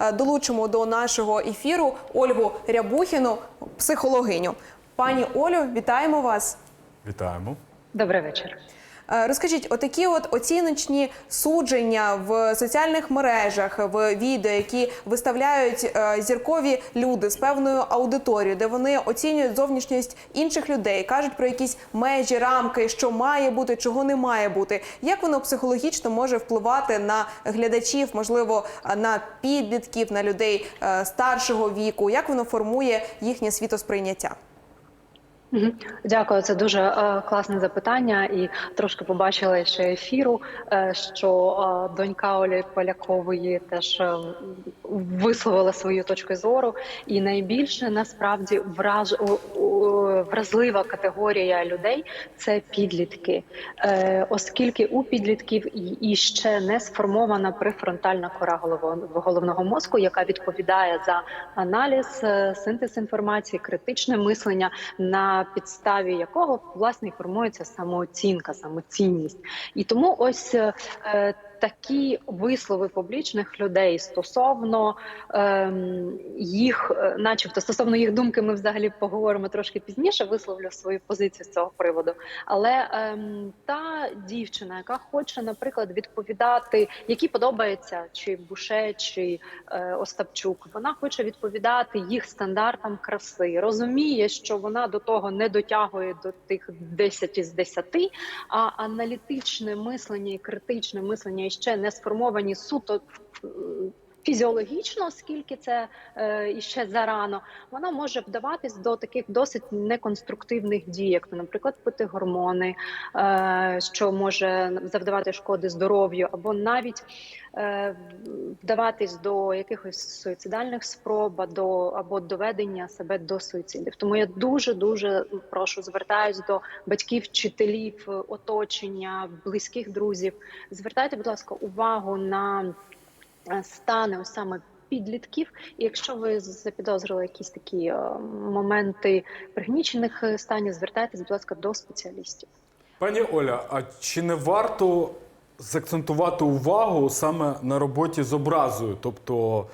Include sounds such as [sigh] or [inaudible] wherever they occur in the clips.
е, долучимо до нашого ефіру Ольгу Рябухіну, психологиню. Пані Олю, вітаємо вас. Вітаємо. Добрий вечір. Е, Розкажіть, отакі от оціночні судження в соціальних мережах, в відео, які виставляють е, зіркові люди з певною аудиторією, де вони оцінюють зовнішність інших людей, кажуть про якісь межі, рамки, що має бути, чого не має бути. Як воно психологічно може впливати на глядачів, можливо, е, на підлітків, на людей старшого віку? Як воно формує їхнє світосприйняття? Дякую, це дуже е, класне запитання. І трошки побачила ще ефіру, е, що е, донька Олі Полякової теж е, висловила свою точку зору. І найбільше насправді враж... у- вразлива категорія людей це підлітки, е, оскільки у підлітків і, ще не сформована префронтальна кора головного мозку, яка відповідає за аналіз, е, синтез інформації, критичне мислення, на підставі якого власне формується самооцінка, самоцінність. І тому ось е, е, такі вислови публічних людей стосовно ем, їх, е, начебто, стосовно їх думки, ми взагалі поговоримо трошки пізніше. Висловлю свою позицію з цього приводу. Але ем, та дівчина, яка хоче, наприклад, відповідати, які подобається, чи Буше, чи е, Остапчук, вона хоче відповідати їх стандартам краси, розуміє, що вона до того не дотягує до тих 10 із 10, а аналітичне мислення і критичне мислення ще не сформовані суто. Фізіологічно, оскільки це е, іще зарано, вона може вдаватись до таких досить неконструктивних дій, як, наприклад, пити гормони, е, що може завдавати шкоди здоров'ю, або навіть е, вдаватись до якихось суїцидальних спроб, до або доведення себе до суїцидів. Тому я дуже дуже прошу звертаюсь до батьків, вчителів, е, оточення, близьких друзів. Звертайте, будь ласка, увагу на е, ось саме. Підлітків, і якщо ви запідозрили якісь такі е, моменти пригнічених е, станів, звертайтесь, будь ласка, до спеціалістів. Пані Оля, а чи не варто закцентувати увагу саме на роботі з образою? Тобто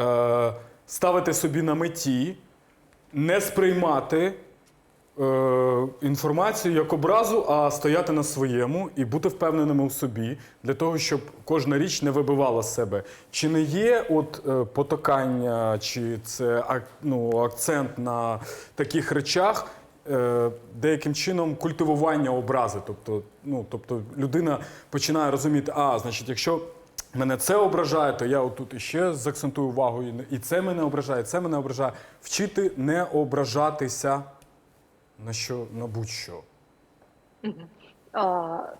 е, ставити собі на меті, не сприймати інформацію як образу, а стояти на своєму і бути впевненими у собі для того, щоб кожна річ не вибивала себе. Чи не є от е, потокання, чи це ну, акцент на таких речах? е, Деяким чином культивування образи, тобто, ну тобто людина починає розуміти, а значить, якщо мене це ображає, то я отут іще заакцентую увагу, і це мене ображає, і це мене ображає. Вчити не ображатися на що на будь-що. А,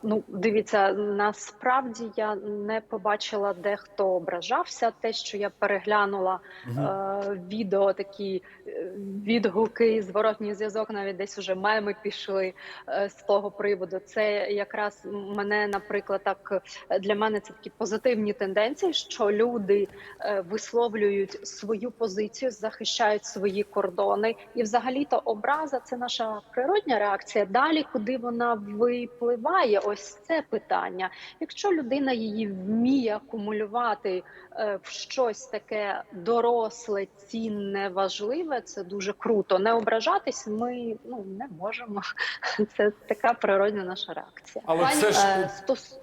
ну, дивіться, насправді я не побачила, де хто ображався. Те, що я переглянула е, відео, такі е, відгуки, зворотній зв'язок, навіть десь уже меми пішли е, з того приводу. Це якраз мене, наприклад, так для мене це такі позитивні тенденції, що люди е, висловлюють свою позицію, захищають свої кордони, і взагалі-то образа це наша природня реакція. Далі, куди вона випливає, ось це питання. Якщо людина її вміє акумулювати е, в щось таке доросле, цінне, важливе, це дуже круто. Не ображатись ми ну не можемо. [laughs] Це така природня наша реакція. Але це ж Е, стос...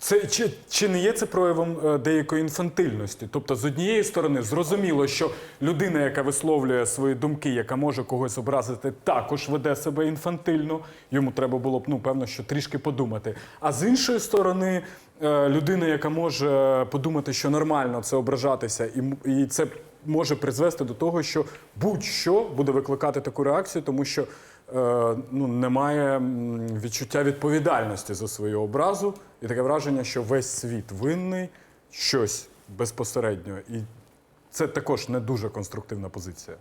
Це чи, чи не є це проявом е, деякої інфантильності? Тобто, з однієї сторони, зрозуміло, що людина, яка висловлює свої думки, яка може когось образити, також веде себе інфантильно. Йому треба було б, ну певно, що трішки подумати. А з іншої сторони, е, людина, яка може подумати, що нормально це ображатися, і, і це може призвести до того, що будь-що буде викликати таку реакцію, тому що ну, немає відчуття відповідальності за свою образу, і таке враження, що весь світ винний щось безпосередньо. І це також не дуже конструктивна позиція.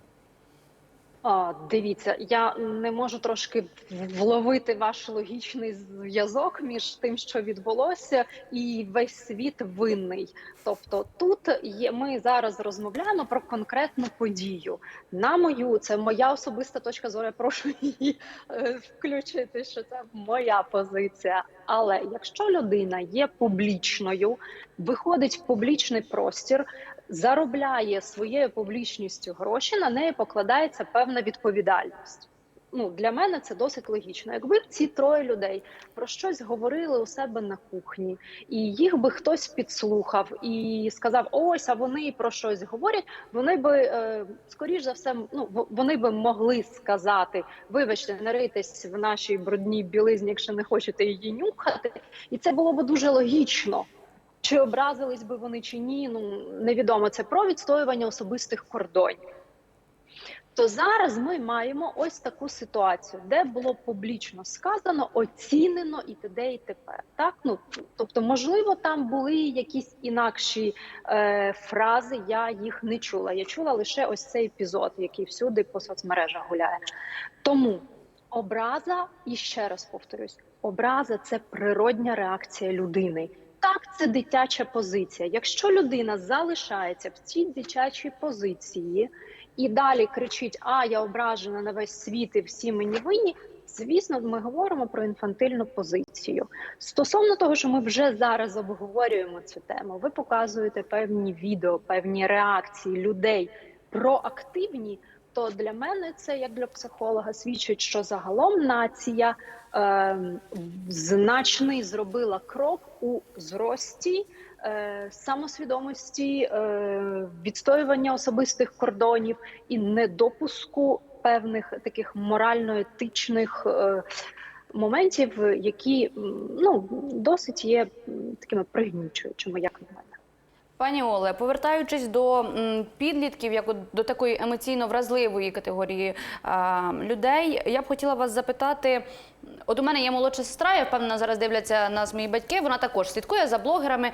А, дивіться, я не можу трошки вловити ваш логічний зв'язок між тим, що відбулося, і весь світ винний. Тобто, тут є ми зараз розмовляємо про конкретну подію. На мою це моя особиста точка зору. Я прошу її е, включити, що це моя позиція. Але якщо людина є публічною, виходить в публічний простір заробляє своєю публічністю гроші, на неї покладається певна відповідальність. Ну, для мене це досить логічно. Якби ці троє людей про щось говорили у себе на кухні, і їх би хтось підслухав і сказав: ось, а вони про щось говорять. Вони би е, скоріш за все, ну вони би могли сказати: вибачте, не рийтесь в нашій брудній білизні, якщо не хочете її нюхати, і це було б дуже логічно. Чи образились би вони чи ні, ну невідомо. Це про відстоювання особистих кордонів. То зараз ми маємо ось таку ситуацію, де було публічно сказано, оцінено і т.д. і тепер. Так ну тобто, можливо, там були якісь інакші е, фрази. Я їх не чула. Я чула лише ось цей епізод, який всюди по соцмережах гуляє. Тому образа, і ще раз повторюсь, образа це природня реакція людини. Так, це дитяча позиція. Якщо людина залишається в цій дитячій позиції і далі кричить: А я ображена на весь світ і всі мені винні. Звісно, ми говоримо про інфантильну позицію. Стосовно того, що ми вже зараз обговорюємо цю тему, ви показуєте певні відео, певні реакції людей проактивні. То для мене це як для психолога свідчить, що загалом нація е, значний зробила крок у зрості е, самосвідомості, е, відстоювання особистих кордонів і недопуску певних таких морально-етичних е, моментів, які ну досить є такими пригнічуючими, як на мене. Пані Оле, повертаючись до підлітків, як до такої емоційно вразливої категорії а, людей, я б хотіла вас запитати. От у мене є молодша сестра, я впевнена, зараз дивляться нас мої батьки. Вона також слідкує за блогерами,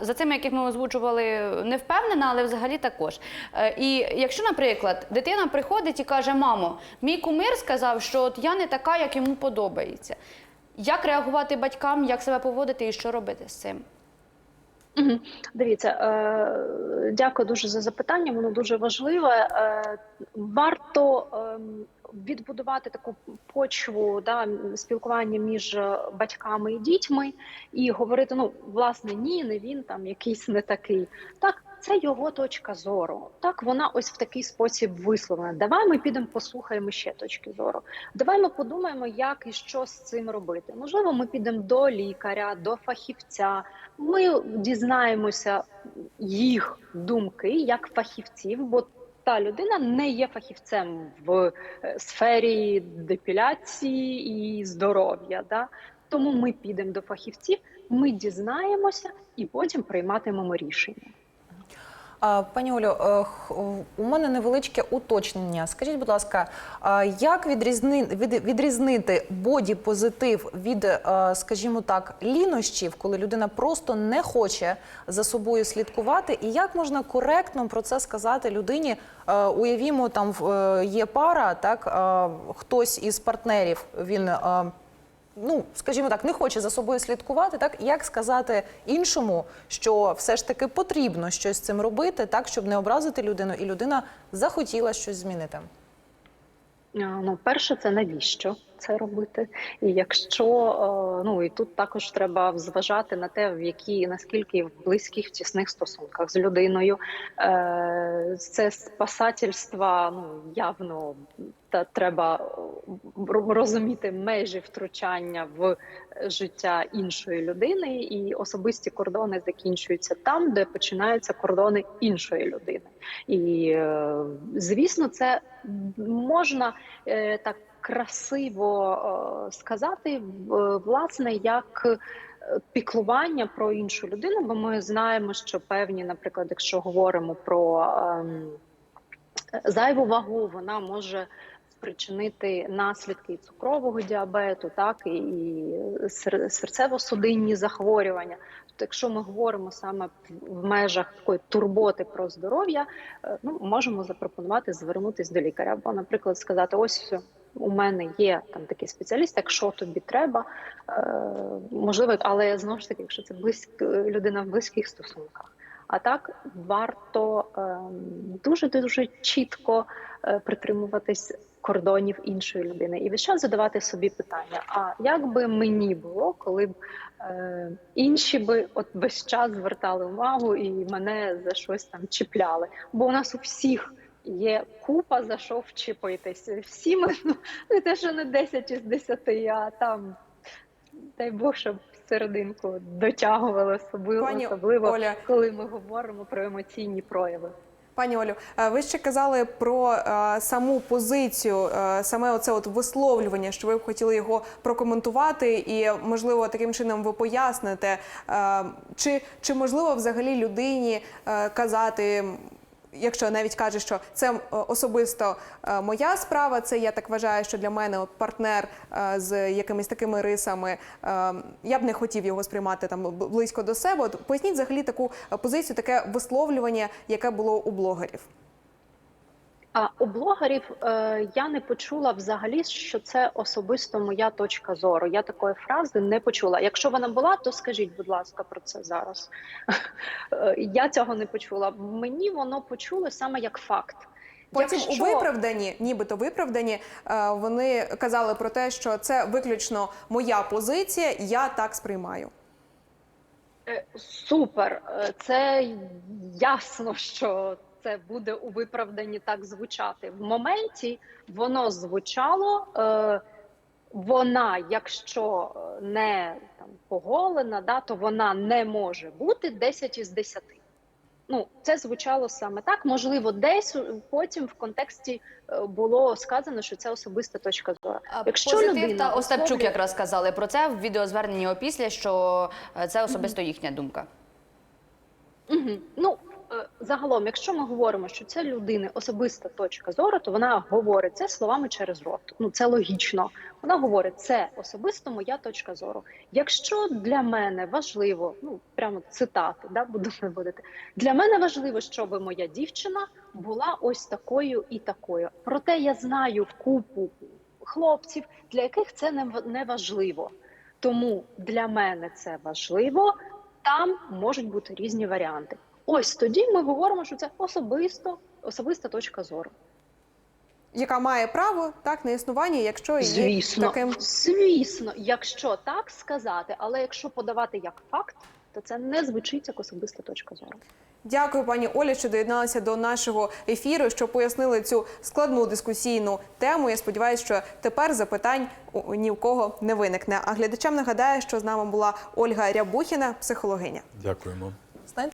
за цими, яких ми озвучували, не впевнена, але взагалі також. Е, І якщо, наприклад, дитина приходить і каже: Мамо, мій кумир сказав, що от я не така, як йому подобається. Як реагувати батькам, як себе поводити і що робити з цим? Дивіться, е, дякую дуже за запитання. Воно дуже важливе. Е, варто ем, відбудувати таку почву да, спілкування між батьками і дітьми і говорити: ну, власне, ні, не він там якийсь не такий. Так, це його точка зору. Так, вона ось в такий спосіб висловлена. Давай ми підемо послухаємо ще точки зору. Давай ми подумаємо, як і що з цим робити. Можливо, ми підемо до лікаря, до фахівця. Ми дізнаємося їх думки як фахівців, бо та людина не є фахівцем в е, сфері депіляції і здоров'я. Да? Тому ми підемо до фахівців, ми дізнаємося і потім прийматимемо рішення. Пані Олю, е, у мене невеличке уточнення. Скажіть, будь ласка, як відрізни, відрізнити боді-позитив від, е, скажімо так, лінощів, коли людина просто не хоче за собою слідкувати? І як можна коректно про це сказати людині? Е, Уявімо, там є пара, так хтось із партнерів він. Ну, скажімо так, не хоче за собою слідкувати, так як сказати іншому, що все ж таки потрібно щось з цим робити, так щоб не образити людину, і людина захотіла щось змінити. Ну, перше, це навіщо це робити? І якщо е, ну і тут також треба зважати на те, в які наскільки в близьких в тісних стосунках з людиною Е, це спасательство, ну явно та треба розуміти межі втручання в життя іншої людини, і особисті кордони закінчуються там, де починаються кордони іншої людини. І е, звісно, це можна е, так красиво е, сказати, власне, як е, піклування про іншу людину, бо ми знаємо, що певні, наприклад, якщо говоримо про ем, зайву вагу, вона може спричинити наслідки цукрового діабету, так і сер- серцево-судинні захворювання. Тобто, якщо ми говоримо саме в- в межах такої турботи про здоров'я, е, ну можемо запропонувати звернутися до лікаря, або, наприклад, сказати: ось у мене є там такий спеціаліст, якщо тобі треба, е, можливо, але знову ж таки, якщо це близьк, людина в близьких стосунках. А так варто ем, дуже дуже чітко е, притримуватись кордонів іншої людини, і весь час задавати собі питання: а як би мені було, коли б е, інші би от весь час звертали увагу і мене за щось там чіпляли? Бо у нас у всіх є купа за що вчіпитися. Всі ми ну, не те, що не 10 із 10, а там дай Бог, щоб серединку дотягували особливо, Пані особливо Оля. коли ми говоримо про емоційні прояви. Пані Олю, е, ви ще казали про е, саму позицію, е, саме оце от висловлювання, що ви б хотіли його прокоментувати, і можливо таким чином ви поясните, е, чи, чи можливо взагалі людині е, казати. Якщо навіть каже, що це е, особисто е, моя справа, це я так вважаю, що для мене партнер е, з якимись такими рисами, я б не хотів його сприймати там близько до себе. Поясніть взагалі таку позицію, таке висловлювання, яке було у блогерів. А у блогерів е, я не почула взагалі, що це особисто моя точка зору. Я такої фрази не почула. Якщо вона була, то скажіть, будь ласка, про це зараз. Е, я цього не почула. Мені воно почуло саме як факт. Потім Якщо- у виправданні, нібито виправданні, е, вони казали про те, що це виключно моя позиція, я так сприймаю. Супер, це ясно, що це буде у виправданні так звучати. В моменті воно звучало. Е, вона, якщо е, не там поголена, да, то вона не може бути 10 із 10. Ну, це звучало саме так. Можливо, десь потім в контексті е, було сказано, що це особиста точка зору. Якщо Позитив людина та Остапчук висловлює- якраз сказали про це в відеозверненні опісля, що е, це особисто їхня думка. Угу. Ну загалом, якщо ми говоримо, що це людини особиста точка зору, то вона говорить це словами через рот. Ну це логічно. Вона говорить, це особисто моя точка зору. Якщо для мене важливо, ну прямо цитати, да буду [laughs] наводити. Для мене важливо, щоб моя дівчина була ось такою і такою. Проте я знаю купу хлопців, для яких це не важливо. Тому для мене це важливо. Там можуть бути різні варіанти. Ось тоді ми говоримо, що це особисто, особиста точка зору. Яка має право так на існування, якщо її Звісно, таким звісно, якщо так сказати, але якщо подавати як факт, то це не звучить як особиста точка зору. Дякую, пані Олі, що доєдналися до нашого ефіру, що пояснили цю складну дискусійну тему. Я сподіваюся, що тепер запитань ні в кого не виникне. А глядачам нагадаю, що з нами була Ольга Рябухіна, психологиня. Дякуємо.